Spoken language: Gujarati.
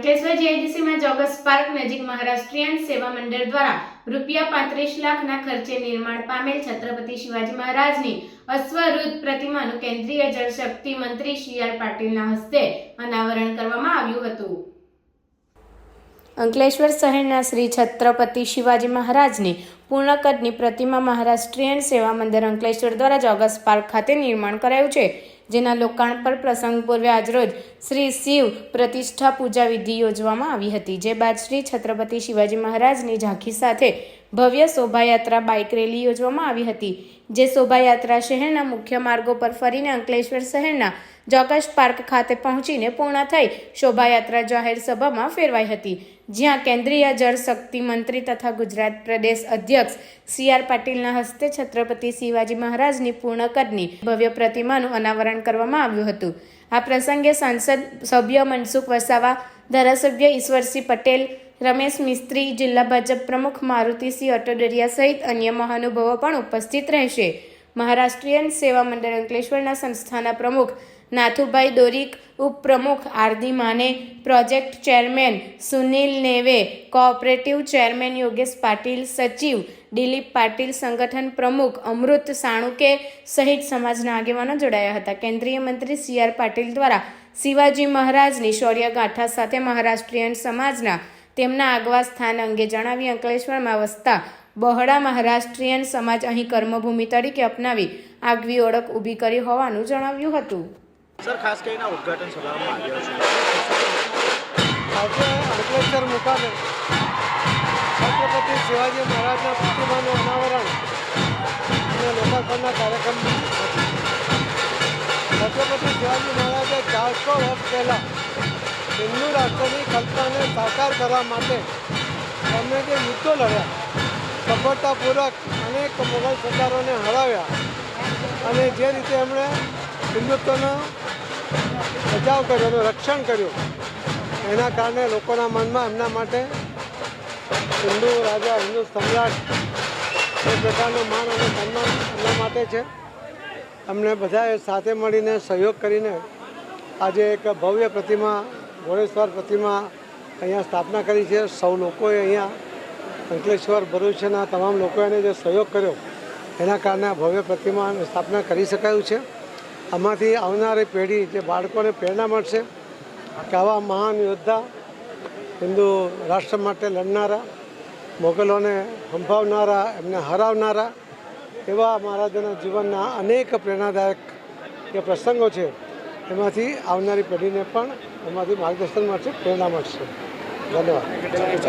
અંકલેશ્વર જીઆઈડીસીમાં જોગસ પાર્ક નજીક મહારાષ્ટ્રીયન સેવા મંડળ દ્વારા રૂપિયા પાંત્રીસ લાખના ખર્ચે નિર્માણ પામેલ છત્રપતિ શિવાજી મહારાજની અશ્વરૂધ પ્રતિમાનું કેન્દ્રીય જળશક્તિ મંત્રી સી આર પાટીલના હસ્તે અનાવરણ કરવામાં આવ્યું હતું. અંકલેશ્વર શહેરના શ્રી છત્રપતિ શિવાજી મહારાજની પૂર્ણકદની પ્રતિમા મહારાષ્ટ્રીયન સેવા મંદિર અંકલેશ્વર દ્વારા જોગસ પાર્ક ખાતે નિર્માણ કરાયું છે, જેના લોકાર્પણ પ્રસંગ પૂર્વે આજરોજ શ્રી શિવ પ્રતિષ્ઠા પૂજા વિધિ યોજવામાં આવી હતી, જે બાદ શ્રી છત્રપતિ શિવાજી મહારાજની ઝાંખી સાથે ભવ્ય શોભાયાત્રા બાઇક રેલી યોજવામાં આવી હતી, જે શોભાયાત્રા શહેરના મુખ્ય માર્ગો પર ફરીને અંકલેશ્વર શહેરના જોકશ પાર્ક ખાતે પહોંચીને પૂર્ણ થઈ શોભાયાત્રા જાહેર સભામાં ફેરવાઈ હતી, જ્યાં કેન્દ્રીય જળ શક્તિ મંત્રી તથા ગુજરાત પ્રદેશ અધ્યક્ષ સી આર પાટીલના હસ્તે છત્રપતિ શિવાજી મહારાજની પૂર્ણ કદની ભવ્ય પ્રતિમાનું અનાવરણ કરવામાં આવ્યું હતું. આ પ્રસંગે સાંસદ સભ્ય મનસુખ વસાવા, ધારાસભ્ય ઈશ્વરસિંહ પટેલ રમેશ મિસ્ત્રી, જિલ્લા ભાજપ પ્રમુખ મારુતિસિંહ અટોડરિયા સહિત અન્ય મહાનુભાવો પણ ઉપસ્થિત રહેશે. મહારાષ્ટ્રીયન સેવા મંડળ અંકલેશ્વરના સંસ્થાના પ્રમુખ નાથુભાઈ દોરીક, ઉપપ્રમુખ આરદી માને, project chairman Sunil Neve, cooperative chairman Yogesh Patil, સચિવ દિલીપ પાટીલ, સંગઠન પ્રમુખ અમૃત સાણુકે સહિત સમાજના આગેવાનો જોડાયા હતા. કેન્દ્રીય મંત્રી સી આર પાટીલ દ્વારા શિવાજી મહારાજની શૌર્ય ગાથા સાથે મહારાષ્ટ્રીયન સમાજના તેમના આગવા સ્થાન અંગે જણાવી અંકલેશ્વરમાં વસતા બહોળા મહારાષ્ટ્રીયન સમાજ અહીં કર્મભૂમિ તરીકે અપનાવી આગવી ઓળખ ઊભી કરી હોવાનું જણાવ્યું હતું. સર ખાસ કરીને ઉદઘાટન સભામાં આવ્યો છું. આજે અંકલેશ્વર મુકામે છત્રપતિ શિવાજી મહારાજના પ્રતિમાનું અનાવરણ અને લોકાર્પણના કાર્યક્રમ છત્રપતિ શિવાજી મહારાજે ચારસો વર્ષ પહેલાં હિન્દુ રાષ્ટ્રની કલ્પનાને સાકાર કરવા માટે તેમણે જે યુદ્ધો લડ્યા, સફળતાપૂર્વક અનેક મુઘલ સરદારોને હરાવ્યા અને જે રીતે એમણે હિન્દુત્વનો બચાવ કર્યો એનું રક્ષણ કર્યું, એના કારણે લોકોના મનમાં એમના માટે હિન્દુ રાજા, હિન્દુ સમ્રાટ એ પ્રકારનું માન અને સન્માન એમના માટે છે. અમને બધાએ સાથે મળીને સહયોગ કરીને આજે એક ભવ્ય પ્રતિમા ઘોડેશ્વર પ્રતિમા અહીંયા સ્થાપના કરી છે. સૌ લોકોએ અહીંયા અંકલેશ્વર ભરૂચના તમામ લોકોએ જે સહયોગ કર્યો, એના કારણે ભવ્ય પ્રતિમાની સ્થાપના કરી શકાયું છે. આમાંથી આવનારી પેઢી, જે બાળકોને પ્રેરણા મળશે કે આવા મહાન યોદ્ધા હિન્દુ રાષ્ટ્ર માટે લડનારા, મોગલોને સંભાવનારા, એમને હરાવનારા, એવા મહારાજાના જીવનના અનેક પ્રેરણાદાયક જે પ્રસંગો છે એમાંથી આવનારી પેઢીને પણ એમાંથી માર્ગદર્શન મળશે પ્રેરણા મળશે. ધન્યવાદ.